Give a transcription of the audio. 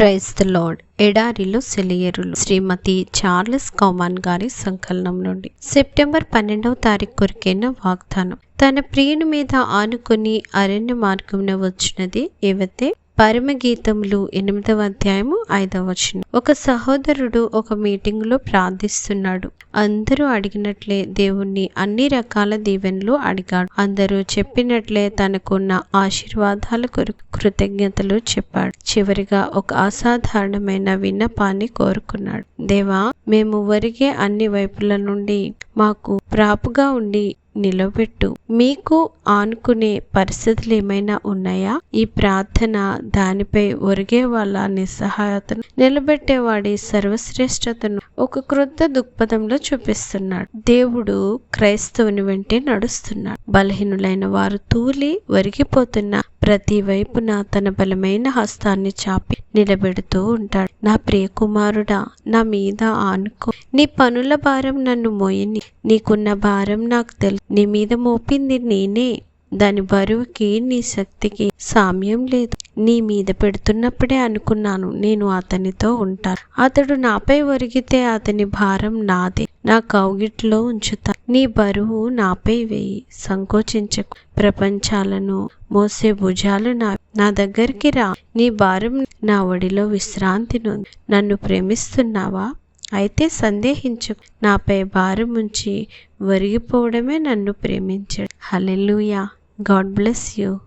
క్రైస్త the lord ఎడారిలో సెలియరులు శ్రీమతి Charles కౌమాన్ గారి సంకలనం నుండి సెప్టెంబర్ పన్నెండవ తారీఖు కొరికైన వాగ్దానం. తన ప్రియుని మీద ఆనుకుని అరణ్య మార్గంలో వచ్చినది ఏవతే పరమగీతములు ఎనిమిదవ అధ్యాయము ఐదవ వచనం. ఒక సహోదరుడు ఒక మీటింగ్లో ప్రార్థిస్తున్నాడు. అందరూ అడిగినట్లే దేవుణ్ణి అన్ని రకాల దీవెనలు అడిగాడు. అందరూ చెప్పినట్లే తనకున్న ఆశీర్వాదాల కొరకు కృతజ్ఞతలు చెప్పాడు. చివరిగా ఒక అసాధారణమైన విన్నపాన్ని కోరుకున్నాడు. దేవా మేము ఒరిగే అన్ని వైపుల నుండి మాకు ప్రాపుగా ఉండి నిలబెట్టు. మీకు ఆనుకునే పరిస్థితులు ఏమైనా ఉన్నాయా? ఈ ప్రార్థన దానిపై ఒరిగే వాళ్ళ నిస్సహాయతను నిలబెట్టేవాడి సర్వశ్రేష్టతను ఒక క్రొత్త దృక్పథంలో చూపిస్తున్నాడు. దేవుడు క్రైస్తవుని వెంటే నడుస్తున్నాడు. బలహీనులైన వారు తూలి ఒరిగిపోతున్న ప్రతి వైపున తన బలమైన హస్తాన్ని చాపి నిలబెడుతూ ఉంటాడు. నా ప్రియ కుమారుడా నా మీద ఆనుకో. నీ పనుల భారం నన్ను మోయని. నీకున్న భారం నాకు తెలుసు. నీ మీద మోపింది నేనే. దాని బరువుకి నీ శక్తికి సామ్యం లేదు. నీ మీద పెడుతున్నప్పుడే అనుకున్నాను నేను అతనితో ఉంటాను. అతడు నాపై ఒరిగితే అతని భారం నాదే. నా కౌగిట్లో ఉంచుతా. నీ బరువు నాపై వేయి. సంకోచించకు. ప్రపంచాలను మోసే భుజాలు నా నా దగ్గరికి రా. నీ భారం నా ఒడిలో విశ్రాంతి నొంది నన్ను ప్రేమిస్తున్నావా? అయితే సందేహించు. నాపై భారం ఉంచి ఒరిగిపోవడమే నన్ను ప్రేమించాడు. Hallelujah God bless you.